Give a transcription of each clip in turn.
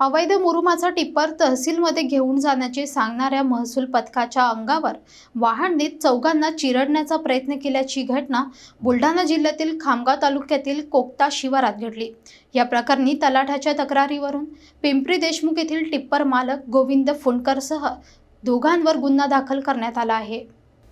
अवैध मुरुमाचा टिप्पर तहसीलमध्ये घेऊन जाण्याचे सांगणाऱ्या महसूल पथकाच्या अंगावर वाहन देत चौघांना चिरडण्याचा प्रयत्न केल्याची घटना बुलढाणा जिल्ह्यातील खामगाव तालुक्यातील कोकता शिवारात घडली. या प्रकरणी तलाठ्याच्या तक्रारीवरून पिंपरी देशमुख येथील टिप्पर मालक गोविंद फुंडकरसह दोघांवर गुन्हा दाखल करण्यात आला आहे.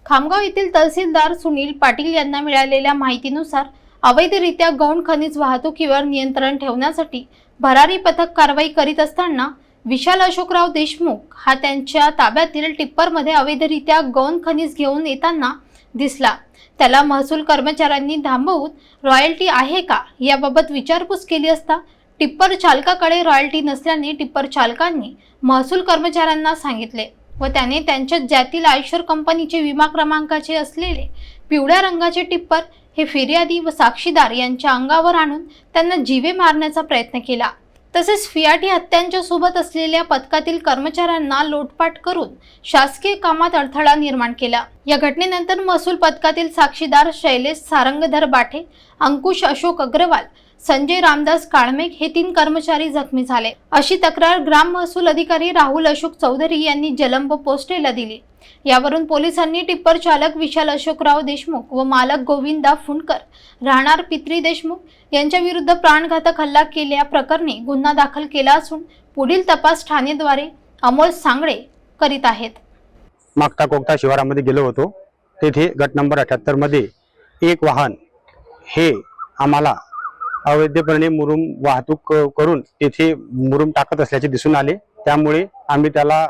खामगाव येथील तहसीलदार सुनील पाटील यांना मिळालेल्या माहितीनुसार अवैधरित्या गौण खनिज वाहतुकीवर नियंत्रण ठेवण्यासाठी भरारी पथक कारवाई करीत असताना विशाल अशोकराव देशमुख हा त्यांच्या ताब्यातील टिप्परमध्ये अवैधरित्या गौण खनिज घेऊन येताना दिसला. त्याला महसूल कर्मचाऱ्यांनी थांबवून रॉयल्टी आहे का याबाबत विचारपूस केली असता टिप्पर चालकाकडे रॉयल्टी नसल्याने टिप्पर चालकांनी महसूल कर्मचाऱ्यांना सांगितले. व त्याने त्यांच्या ज्यातील आयशर कंपनीचे विमा क्रमांकाचे असलेले पिवळ्या रंगाचे टिप्पर हे फिर्यादी व साक्षीदार यांच्या अंगावर आणून त्यांना जीवे मारण्याचा प्रयत्न केला. तसेच फियाटी हत्यांच्या सोबत असलेल्या पथकातील कर्मचाऱ्यांना लोटपाट करून शासकीय कामात अडथळा निर्माण केला. या घटनेनंतर महसूल पथकातील साक्षीदार शैलेश सारंगधर बाठे अंकुश अशोक अग्रवाल संजय रामदास काळमेघ हे तीन कर्मचारी जखमी झाले. अशी तक्रार ग्राम महसूल अधिकारी राहुल अशोक चौधरी यांनी जलंब पोस्टेला दिली. यावरून पोलिसांनी टिप्पर चालक विशाल अशोकराव देशमुख व मालक गोविंदा फुंडकर राहणार पित्री देशमुख यांच्या विरुद्ध प्राणघातक हल्ला केल्या प्रकरणी गुन्हा दाखल केला असून पुढील तपास ठाणेद्वारे अमोल सांगळे करीत आहेत. मागता कोकता शिवारामध्ये गेलो होतो. तेथे गट नंबर अठ्याहत्तरमध्ये एक वाहन हे आम्हाला अवैधपणे मुरुम वाहतूक करून तेथे मुरुम टाकत असल्याचे दिसून आले. त्यामुळे आम्ही त्याला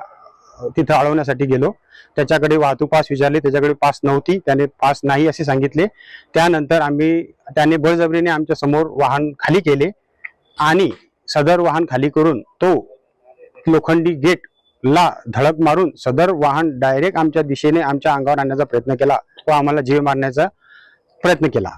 तिथं अडवण्यासाठी गेलो. त्याच्याकडे वाहतूक पास विचारले. त्याच्याकडे पास नव्हती. त्याने पास नाही असे सांगितले. त्यानंतर आम्ही त्याने बळजबरीने आमच्यासमोर वाहन खाली केले आणि सदर वाहन खाली करून तो लोखंडी गेटला धडक मारून सदर वाहन डायरेक्ट आमच्या दिशेने आमच्या अंगावर आणण्याचा प्रयत्न केला व आम्हाला जीव मारण्याचा प्रयत्न केला.